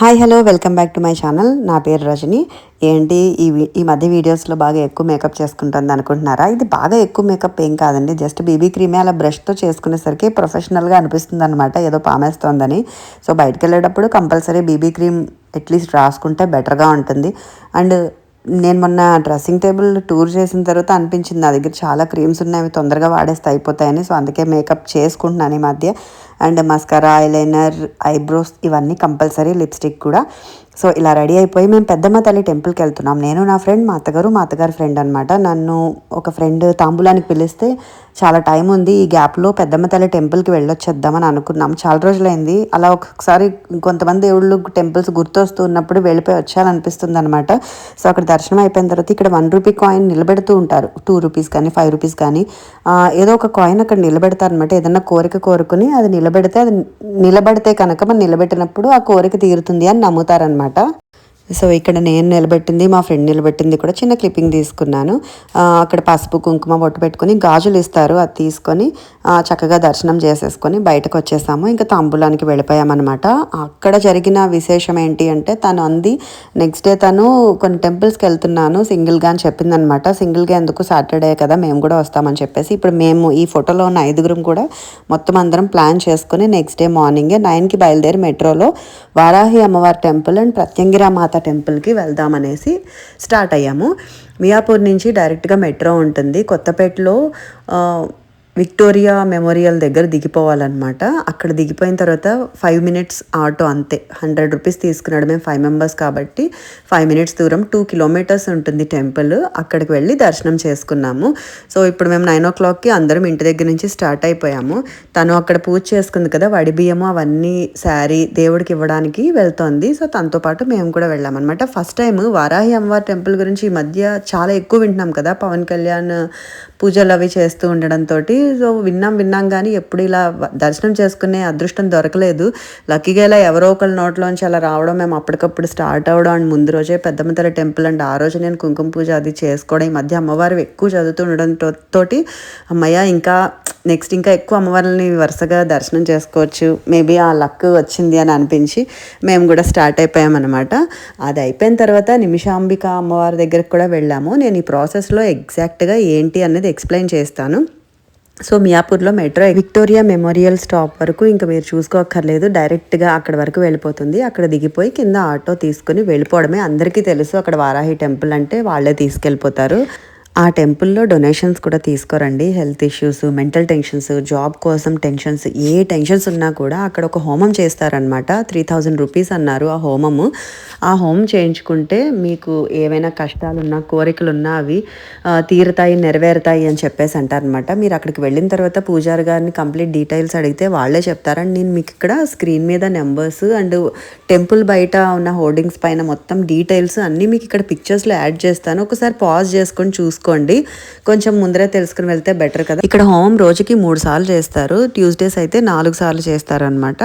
Hi hello welcome back to my channel. నా పేరు రజని. ఏంటి ఈ ఈ మధ్య వీడియోస్లో బాగా ఎక్కువ మేకప్ చేసుకుంటుంది అనుకుంటున్నారా? ఇది బాగా ఎక్కువ మేకప్ ఏం కాదండి. జస్ట్ బీబీ క్రీమే అలా బ్రష్తో చేసుకునేసరికి ప్రొఫెషనల్గా అనిపిస్తుంది అనమాట ఏదో పామేస్తోందని. సో బయటకు వెళ్ళేటప్పుడు కంపల్సరీ బీబీ క్రీమ్ అట్లీస్ట్ రాసుకుంటే బెటర్గా ఉంటుంది. అండ్ నేను మొన్న డ్రెస్సింగ్ టేబుల్ టూర్ చేసిన తర్వాత అనిపించింది నా దగ్గర చాలా క్రీమ్స్ ఉన్నాయి అవి తొందరగా వాడేస్తే అయిపోతాయని. సో అందుకే మేకప్ చేసుకుంటున్నాను ఈ మధ్య. అండ్ మస్కరా ఐలైనర్ ఐబ్రోస్ ఇవన్నీ కంపల్సరీ లిప్స్టిక్ కూడా. సో ఇలా రెడీ అయిపోయి మేము పెద్దమ్మ తల్లి టెంపుల్కి వెళ్తున్నాం. నేను నా ఫ్రెండ్ మా అత్తగారు మా అత్తగారు ఫ్రెండ్ అనమాట నన్ను ఒక ఫ్రెండ్ తాంబూలానికి పిలిస్తే చాలా టైం ఉంది. ఈ గ్యాప్లో పెద్దమ్మ తల్లి టెంపుల్కి వెళ్ళొచ్చేద్దామని అనుకున్నాం. చాలా రోజులైంది. అలా ఒకసారి కొంతమంది దేవుళ్ళు టెంపుల్స్ గుర్తొస్తూ ఉన్నప్పుడు వెళ్ళిపోయి వచ్చాలనిపిస్తుంది అనమాట సో అక్కడ దర్శనం అయిపోయిన తర్వాత ఇక్కడ వన్ రూపీ కాయిన్ నిలబెడుతూ ఉంటారు. టూ రూపీస్ కానీ ఫైవ్ రూపీస్ కానీ ఏదో ఒక కాయిన్ అక్కడ నిలబెడతారు అనమాట ఏదన్నా కోరిక కోరుకుని అది నిలబెడితే అది నిలబడితే కనుక మనం నిలబెట్టినప్పుడు ఆ కోరిక తీరుతుంది అని నమ్ముతారనమాట సో ఇక్కడ నేను నిలబెట్టింది మా ఫ్రెండ్ నిలబెట్టింది కూడా చిన్న క్లిప్పింగ్ తీసుకున్నాను. అక్కడ పసుపు కుంకుమ బొట్టు పెట్టుకొని గాజులు ఇస్తారు. అది తీసుకొని చక్కగా దర్శనం చేసేసుకొని బయటకు వచ్చేసాము. ఇంకా తాంబూలానికి వెళ్ళిపోయామన్నమాట. అక్కడ జరిగిన విశేషం ఏంటి అంటే తను అంది నెక్స్ట్ డే తను కొన్ని టెంపుల్స్కి వెళ్తున్నాను. సింగిల్గా అని చెప్పిందనమాట సింగిల్గా ఎందుకు? సాటర్డే కదా మేము కూడా వస్తామని చెప్పేసి ఇప్పుడు మేము ఈ ఫోటోలో ఉన్న ఐదుగురం కూడా మొత్తం అందరం ప్లాన్ చేసుకుని నెక్స్ట్ డే మార్నింగే నైన్కి బయలుదేరి మెట్రోలో వారాహి అమ్మవారి టెంపుల్ అండ్ ప్రత్యంగిరా మాత టెంపుల్కి వెళ్దామనేసి స్టార్ట్ అయ్యాము. మియాపూర్ నుంచి డైరెక్ట్గా మెట్రో ఉంటుంది. కొత్తపేటలో విక్టోరియా మెమోరియల్ దగ్గర దిగిపోవాలన్నమాట. అక్కడ దిగిపోయిన తర్వాత ఫైవ్ మినిట్స్ ఆటో అంతే. హండ్రెడ్ రూపీస్ తీసుకున్నాడు మేము ఫైవ్ మెంబర్స్ కాబట్టి ఫైవ్ మినిట్స్ దూరం టూ కిలోమీటర్స్ ఉంటుంది టెంపుల్. అక్కడికి వెళ్ళి దర్శనం చేసుకున్నాము. సో ఇప్పుడు మేము నైన్ ఓ క్లాక్కి అందరం ఇంటి దగ్గర నుంచి స్టార్ట్ అయిపోయాము. తను అక్కడ పూజ చేసుకుంది కదా వడి బియ్యము అవన్నీ శారీ దేవుడికి ఇవ్వడానికి వెళ్తోంది. సో తనతో పాటు మేము కూడా వెళ్ళామన్నమాట. ఫస్ట్ టైం వారాహి అమ్మవారి టెంపుల్ గురించి ఈ మధ్య చాలా ఎక్కువ వింటున్నాం కదా పవన్ కళ్యాణ్ పూజలు అవి చేస్తూ ఉండడంతో సో విన్నాం విన్నాం కానీ ఎప్పుడు ఇలా దర్శనం చేసుకునే అదృష్టం దొరకలేదు. లక్కీగా ఇలా ఎవరో ఒకళ్ళ నోట్లోంచి అలా రావడం మేము అప్పటికప్పుడు స్టార్ట్ అవడం అండ్ ముందు రోజే పెద్దమ్మతల టెంపుల్ అండ్ ఆ రోజు నేను కుంకుమ పూజ అది చేసుకోవడం ఈ మధ్య అమ్మవారు ఎక్కువ చదువుతూ ఉండడంతో తోటి అమ్మయ్య ఇంకా నెక్స్ట్ ఇంకా ఎక్కువ అమ్మవారిని వరుసగా దర్శనం చేసుకోవచ్చు. మేబీ ఆ లక్ వచ్చింది అని అనిపించి మేము కూడా స్టార్ట్ అయిపోయామన్నమాట. అది అయిపోయిన తర్వాత నిమిషాంబిక అమ్మవారి దగ్గరకు కూడా వెళ్ళాము. నేను ఈ ప్రాసెస్లో ఎగ్జాక్ట్గా ఏంటి అనేది ఎక్స్ప్లెయిన్ చేస్తాను. సో మియాపూర్లో మెట్రో విక్టోరియా మెమోరియల్ స్టాప్ వరకు ఇంకా మీరు చూసుకోక్కర్లేదు. డైరెక్ట్గా అక్కడ వరకు వెళ్ళిపోతుంది. అక్కడ దిగిపోయి కింద ఆటో తీసుకుని వెళ్ళిపోవడమే అందరికీ తెలుసు. అక్కడ వారాహి టెంపుల్ అంటే వాళ్ళే తీసుకెళ్ళిపోతారు. ఆ టెంపుల్లో డొనేషన్స్ కూడా తీసుకోరండి. Health issues mental tensions job కోసం టెన్షన్స్ ఏ టెన్షన్స్ ఉన్నా కూడా అక్కడ ఒక హోమం చేస్తారనమాట త్రీ థౌజండ్ రూపీస్ అన్నారు ఆ హోమము. ఆ హోమం చేయించుకుంటే మీకు ఏవైనా కష్టాలు ఉన్నా కోరికలు ఉన్నా అవి తీరుతాయి నెరవేరుతాయి అని చెప్పేసి అంటారనమాట మీరు అక్కడికి వెళ్ళిన తర్వాత పూజారి గారిని కంప్లీట్ డీటెయిల్స్ అడిగితే వాళ్ళే చెప్తారండి నేను మీకు ఇక్కడ స్క్రీన్ మీద నెంబర్స్ అండ్ టెంపుల్ బయట ఉన్న హోర్డింగ్స్ పైన మొత్తం డీటెయిల్స్ అన్నీ మీకు ఇక్కడ పిక్చర్స్లో యాడ్ చేస్తాను. ఒకసారి పాజ్ చేసుకొని చూసుకో చూసుకోండి. కొంచెం ముందరే తెలుసుకుని వెళ్తే బెటర్ కదా. ఇక్కడ హోమం రోజుకి మూడు సార్లు చేస్తారు. ట్యూస్డేస్ అయితే నాలుగు సార్లు చేస్తారనమాట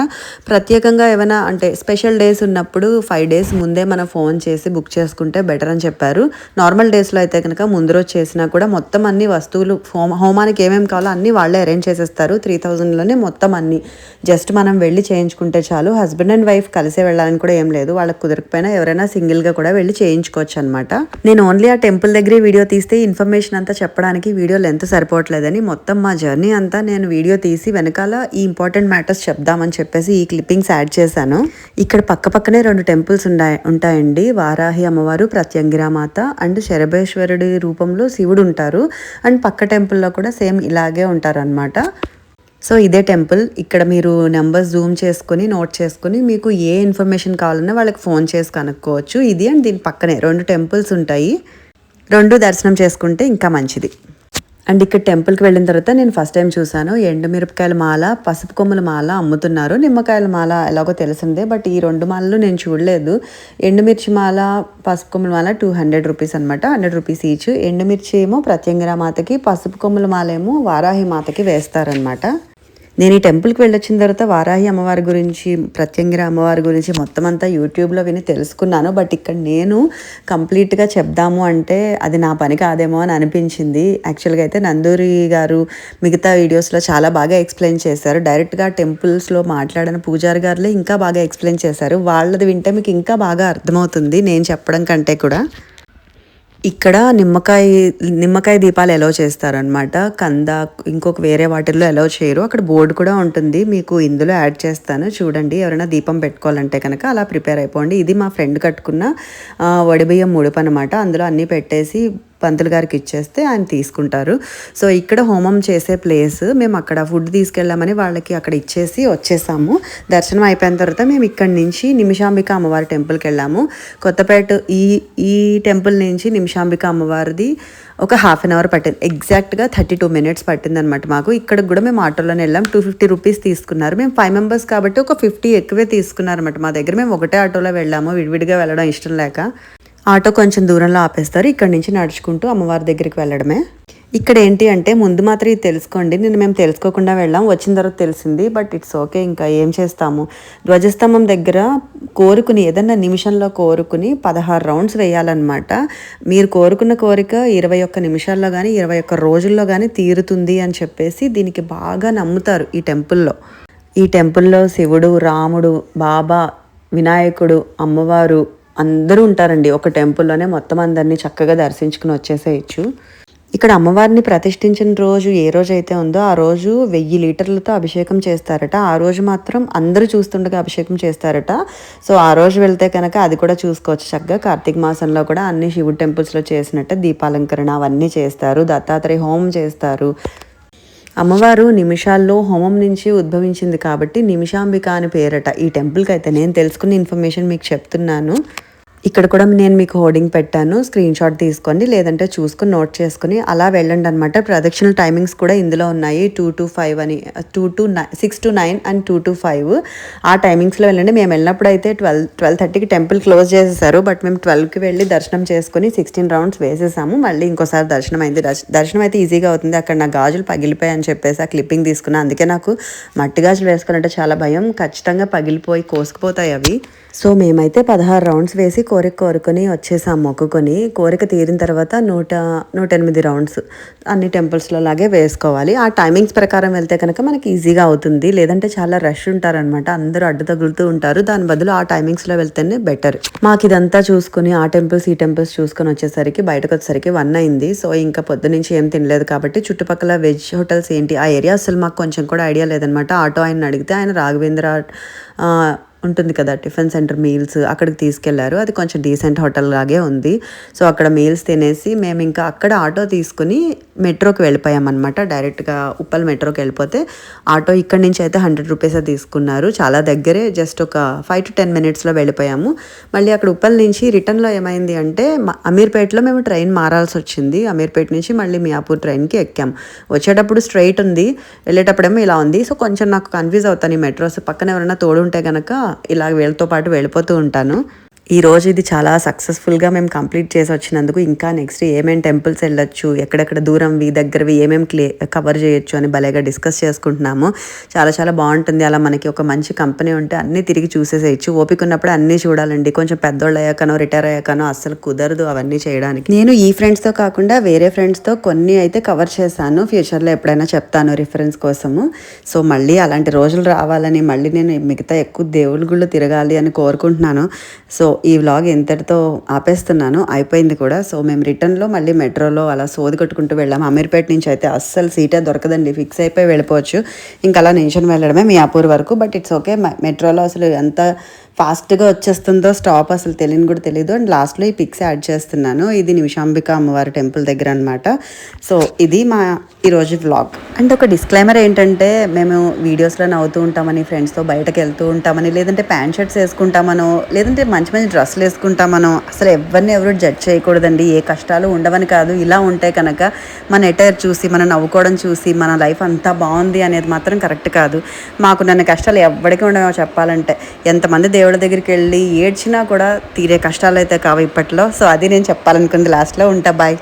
ప్రత్యేకంగా ఏమైనా అంటే స్పెషల్ డేస్ ఉన్నప్పుడు ఫైవ్ డేస్ ముందే మనం ఫోన్ చేసి బుక్ చేసుకుంటే బెటర్ అని చెప్పారు. నార్మల్ డేస్లో అయితే కనుక ముందు రోజు చేసినా కూడా మొత్తం అన్ని వస్తువులు హోమ హోమానికి ఏమేమి కావాలో అన్ని వాళ్ళే అరేంజ్ చేసేస్తారు. త్రీ థౌజండ్లోనే మొత్తం అన్ని. జస్ట్ మనం వెళ్ళి చేయించుకుంటే చాలు. హస్బెండ్ అండ్ వైఫ్ కలిసే వెళ్ళాలని కూడా ఏం లేదు. వాళ్ళకి కుదరకపోయినా ఎవరైనా సింగిల్గా కూడా వెళ్ళి చేయించుకోవచ్చు అనమాట నేను ఓన్లీ ఆ టెంపుల్ దగ్గరే వీడియో తీస్తే ఇన్ఫర్మేషన్ అంతా చెప్పడానికి వీడియో లెంత్ సరిపోవట్లేదని మొత్తం మా జర్నీ అంతా నేను వీడియో తీసి వెనకాల ఈ ఇంపార్టెంట్ మ్యాటర్స్ చెప్దామని చెప్పేసి ఈ క్లిప్పింగ్స్ యాడ్ చేశాను. ఇక్కడ పక్క పక్కనే రెండు టెంపుల్స్ ఉంటాయి ఉంటాయండి. వారాహి అమ్మవారు ప్రత్యంగిరామాత అండ్ శరభేశ్వరుడి రూపంలో శివుడు ఉంటారు. అండ్ పక్క టెంపుల్లో కూడా సేమ్ ఇలాగే ఉంటారనమాట సో ఇదే టెంపుల్. ఇక్కడ మీరు నెంబర్ జూమ్ చేసుకుని నోట్ చేసుకుని మీకు ఏ ఇన్ఫర్మేషన్ కావాలన్నా వాళ్ళకి ఫోన్ చేసి కనుక్కోవచ్చు. ఇది అండ్ దీని పక్కనే రెండు టెంపుల్స్ ఉంటాయి. రెండు దర్శనం చేసుకుంటే ఇంకా మంచిది. అండ్ ఇక్కడ టెంపుల్కి వెళ్ళిన తర్వాత నేను ఫస్ట్ టైం చూశాను. ఎండుమిరపకాయల మాల పసుపు కొమ్ముల మాల అమ్ముతున్నారు. నిమ్మకాయల మాల ఎలాగో తెలిసిందే బట్ ఈ రెండు మాలలు నేను చూడలేదు. ఎండుమిర్చి మాల పసుపు కొమ్మల మాల టూ హండ్రెడ్ రూపీస్ అనమాట హండ్రెడ్ రూపీస్ ఈచ్. ఎండుమిర్చి ఏమో ప్రత్యంగిరా మాతకి పసుపు కొమ్ముల మాల ఏమో వారాహి మాతకి వేస్తారనమాట నేను ఈ టెంపుల్కి వెళ్ళొచ్చిన తర్వాత వారాహి అమ్మవారి గురించి ప్రత్యంగిర అమ్మవారి గురించి మొత్తం అంతా యూట్యూబ్లో విని తెలుసుకున్నాను. బట్ ఇక్కడ నేను కంప్లీట్గా చెప్దాము అంటే అది నా పని కాదేమో అని అనిపించింది. యాక్చువల్గా అయితే నందూరి గారు మిగతా వీడియోస్లో చాలా బాగా ఎక్స్ప్లెయిన్ చేశారు. డైరెక్ట్గా టెంపుల్స్లో మాట్లాడిన పూజారి గారులే ఇంకా బాగా ఎక్స్ప్లెయిన్ చేశారు. వాళ్ళది వింటే మీకు ఇంకా బాగా అర్థమవుతుంది. నేను చెప్పడం కంటే కూడా. ఇక్కడ నిమ్మకాయ నిమ్మకాయ దీపాలు ఎలా చేస్తారనమాట కంద ఇంకొక వేరే వాటిల్లో ఎలా చేయరు. అక్కడ బోర్డు కూడా ఉంటుంది. మీకు ఇందులో యాడ్ చేస్తాను. చూడండి ఎవరైనా దీపం పెట్టుకోవాలంటే కనుక అలా ప్రిపేర్ అయిపోండి. ఇది మా ఫ్రెండ్ కట్టుకున్న వడిబియ్యం ముడుపు అనమాట అందులో అన్నీ పెట్టేసి పంతులు గారికి ఇచ్చేస్తే ఆయన తీసుకుంటారు. సో ఇక్కడ హోమం చేసే ప్లేస్ మేము అక్కడ ఫుడ్ తీసుకెళ్ళామని వాళ్ళకి అక్కడ ఇచ్చేసి వచ్చేసాము. దర్శనం అయిపోయిన తర్వాత మేము ఇక్కడ నుంచి నిమిషాంబిక అమ్మవారి టెంపుల్కి వెళ్ళాము. కొత్తపేట ఈ ఈ టెంపుల్ నుంచి నిమిషాంబిక అమ్మవారిది ఒక హాఫ్ అన్ అవర్ పట్టింది. ఎగ్జాక్ట్గా థర్టీ టూ మినిట్స్ పట్టింది అనమాట మాకు. ఇక్కడ కూడా మేము ఆటోలోనే వెళ్ళాం. టూ ఫిఫ్టీ రూపీస్ తీసుకున్నారు. మేము ఫైవ్ మెంబర్స్ కాబట్టి ఒక ఫిఫ్టీ ఎక్కువే తీసుకున్నారు అనమాట మా దగ్గర మేము ఒకటే ఆటోలో వెళ్ళాము. విడివిడిగా వెళ్ళడం ఇష్టం లేక. ఆటో కొంచెం దూరంలో ఆపేస్తారు. ఇక్కడ నుంచి నడుచుకుంటూ అమ్మవారి దగ్గరికి వెళ్ళడమే. ఇక్కడ ఏంటి అంటే ముందు మాత్రం ఇది తెలుసుకోండి. నేను మేము తెలుసుకోకుండా వెళ్ళాం. వచ్చిన తర్వాత తెలిసింది బట్ ఇట్స్ ఓకే ఇంకా ఏం చేస్తాము? ధ్వజస్తంభం దగ్గర కోరుకుని ఏదన్నా నిమిషంలో కోరుకుని పదహారు రౌండ్స్ వేయాలన్నమాట. మీరు కోరుకున్న కోరిక ఇరవై ఒక్క నిమిషాల్లో కానీ ఇరవై ఒక్క రోజుల్లో కానీ తీరుతుంది అని చెప్పేసి దీనికి బాగా నమ్ముతారు ఈ టెంపుల్లో. ఈ టెంపుల్లో శివుడు రాముడు బాబా వినాయకుడు అమ్మవారు అందరూ ఉంటారండి. ఒక టెంపుల్లోనే మొత్తం అందరినీ చక్కగా దర్శించుకుని వచ్చేసేయచ్చు. ఇక్కడ అమ్మవారిని ప్రతిష్ఠించిన రోజు ఏ రోజు అయితే ఉందో ఆ రోజు వెయ్యి లీటర్లతో అభిషేకం చేస్తారట. ఆ రోజు మాత్రం అందరూ చూస్తుండగా అభిషేకం చేస్తారట. సో ఆ రోజు వెళ్తే కనుక అది కూడా చూసుకోవచ్చు చక్కగా. కార్తీక మాసంలో కూడా అన్ని శివుడు టెంపుల్స్లో చేసినట్టు దీపాలంకరణ అవన్నీ చేస్తారు. దత్తాత్రేయ హోమం చేస్తారు. అమ్మవారు నిమిషాల్లో హోమం నుంచి ఉద్భవించింది కాబట్టి నిమిషాంబిక అని పేరట. ఈ టెంపుల్కి అయితే నేను తెలుసుకున్న ఇన్ఫర్మేషన్ మీకు చెప్తున్నాను. ఇక్కడ కూడా నేను మీకు హోర్డింగ్ పెట్టాను. స్క్రీన్ షాట్ తీసుకోండి లేదంటే చూసుకుని నోట్ చేసుకుని అలా వెళ్ళండి అనమాట ప్రదక్షిణ టైమింగ్స్ కూడా ఇందులో ఉన్నాయి. టూ టు ఫైవ్ అని two to nine six to nine and two to five. ఆ టైమింగ్స్లో వెళ్ళండి. మేము వెళ్ళినప్పుడు అయితే ట్వెల్వ్ ట్వెల్వ్ థర్టీకి టెంపుల్ క్లోజ్ చేసేసారు. బట్ మేము ట్వెల్వ్కి వెళ్ళి దర్శనం చేసుకుని సిక్స్టీన్ రౌండ్స్ వేసేసాము. మళ్ళీ ఇంకోసారి దర్శనం అయింది. దర్శనం అయితే ఈజీగా అవుతుంది. అక్కడ నా గాజులు పగిలిపోయాయి అని చెప్పేసి ఆ క్లిప్పింగ్ తీసుకున్నా. అందుకే నాకు మట్టి గాజులు వేసుకున్నట్టు చాలా భయం. ఖచ్చితంగా పగిలిపోయి కోసుకుపోతాయి అవి. సో మేమైతే పదహారు రౌండ్స్ వేసి కోరిక కోరుకొని వచ్చేసాం మొక్కుకొని. కోరిక తీరిన తర్వాత నూట నూట ఎనిమిది రౌండ్స్ అన్ని టెంపుల్స్లో లాగే వేసుకోవాలి. ఆ టైమింగ్స్ ప్రకారం వెళ్తే కనుక మనకి ఈజీగా అవుతుంది. లేదంటే చాలా రష్ ఉంటారనమాట అందరూ అడ్డు తగులుతూ ఉంటారు. దాని బదులు ఆ టైమింగ్స్లో వెళ్తేనే బెటర్. మాకు ఇదంతా చూసుకుని ఆ టెంపుల్స్ ఈ టెంపుల్స్ చూసుకొని వచ్చేసరికి బయటకు వచ్చేసరికి వన్ అయింది. సో ఇంకా పొద్దు నుంచి ఏం తినలేదు కాబట్టి చుట్టుపక్కల వెజ్ హోటల్స్ ఏంటి? ఆ ఏరియా అసలు మాకు కొంచెం కూడా ఐడియా లేదనమాట ఆటో ఆయన అడిగితే ఆయన రాఘవేంద్ర ఉంటుంది కదా టిఫిన్ సెంటర్ మీల్స్ అక్కడికి తీసుకెళ్ళారు. అది కొంచెం డీసెంట్ హోటల్ లాగే ఉంది. సో అక్కడ మీల్స్ తినేసి మేము ఇంకా అక్కడ ఆటో తీసుకుని మెట్రోకి వెళ్ళిపోయామన్నమాట. డైరెక్ట్గా ఉప్పల్ మెట్రోకి వెళ్ళిపోతే ఆటో ఇక్కడ నుంచి అయితే హండ్రెడ్ రూపీస్ తీసుకున్నారు. చాలా దగ్గరే జస్ట్ ఒక ఫైవ్ టు టెన్ మినిట్స్లో వెళ్ళిపోయాము. మళ్ళీ అక్కడ ఉప్పల్ నుంచి రిటర్న్లో ఏమైంది అంటే అమీర్పేటలో మేము ట్రైన్ మారాల్సి వచ్చింది. అమీర్పేట నుంచి మళ్ళీ మియాపూర్ ట్రైన్కి ఎక్కాం. వచ్చేటప్పుడు స్ట్రైట్ ఉంది. వెళ్ళేటప్పుడేమో ఇలా ఉంది. సో కొంచెం నాకు కన్ఫ్యూజ్ అవుతాను ఈ మెట్రోస్. పక్కన ఎవరైనా తోడుంటే కనుక ఇలా వీళ్ళతో పాటు వెళ్ళిపోతూ ఉంటాను. ఈ రోజు ఇది చాలా సక్సెస్ఫుల్గా మేము కంప్లీట్ చేసి వచ్చినందుకు ఇంకా నెక్స్ట్ ఏమేమి టెంపుల్స్ వెళ్ళొచ్చు ఎక్కడెక్కడ దూరంవి దగ్గరవి ఏమేమి క్లే కవర్ చేయొచ్చు అని భలేగా డిస్కస్ చేసుకుంటున్నాము. చాలా చాలా బాగుంటుంది. అలా మనకి ఒక మంచి కంపెనీ ఉంటే అన్నీ తిరిగి చూసేసేయచ్చు. ఓపిక ఉన్నప్పుడు అన్నీ చూడాలండి. కొంచెం పెద్దోళ్ళు అయ్యాకనో రిటైర్ అయ్యాకనో అస్సలు కుదరదు అవన్నీ చేయడానికి. నేను ఈ ఫ్రెండ్స్తో కాకుండా వేరే ఫ్రెండ్స్తో కొన్ని అయితే కవర్ చేశాను. ఫ్యూచర్లో ఎప్పుడైనా చెప్తాను రిఫరెన్స్ కోసము. సో మళ్ళీ అలాంటి రోజులు రావాలని మళ్ళీ నేను మిగతా ఎక్కువ దేవుళ్ళ గుళ్ళు తిరగాలి అని కోరుకుంటున్నాను. సో ఈ వ్లాగ్ ఎంతటితో ఆపేస్తున్నాను అయిపోయింది కూడా. సో మేము రిటర్న్లో మళ్ళీ మెట్రోలో అలా సోది కొట్టుకుంటూ వెళ్ళాము అమీర్పేట నుంచి అయితే అస్సలు సీటే దొరకదండి. ఫిక్స్ అయిపోయి వెళ్ళిపోవచ్చు. ఇంకా అలా నించుని వెళ్ళడమే మీ అపూర్ వరకు. But it's okay. మెట్రోలో అసలు ఎంత ఫాస్ట్గా వచ్చేస్తుందో స్టాప్ అసలు తెలియని కూడా తెలియదు అండ్ లాస్ట్లో ఈ పిక్స్ యాడ్ చేస్తున్నాను. ఇది నిమిషాంబిక అమ్మవారి టెంపుల్ దగ్గర అనమాట సో ఇది మా ఈరోజు వ్లాగ్. అండ్ ఒక డిస్క్లైమర్ ఏంటంటే మేము వీడియోస్లో నవ్వుతూ ఉంటామని ఫ్రెండ్స్తో బయటకు వెళ్తూ ఉంటామని లేదంటే ప్యాంట్ షర్ట్స్ వేసుకుంటామనో లేదంటే మంచి మంచి డ్రెస్సులు వేసుకుంటామనో అసలు ఎవరిని ఎవరు జడ్జ్ చేయకూడదండి. ఏ కష్టాలు ఉండవని కాదు. ఇలా ఉంటే కనుక మన ఎటైర్ చూసి మనం నవ్వుకోవడం చూసి మన లైఫ్ అంతా బాగుంది అనేది మాత్రం కరెక్ట్ కాదు. మాకు నన్ను కష్టాలు ఎవరికి ఉండవో చెప్పాలంటే ఎంతమంది దేవుడి దగ్గరికి వెళ్ళి ఏడ్చినా కూడా తీరే కష్టాలు అయితే కావు ఇప్పట్లో. సో అది నేను చెప్పాలనుకుంది లాస్ట్లో ఉంటా బాయ్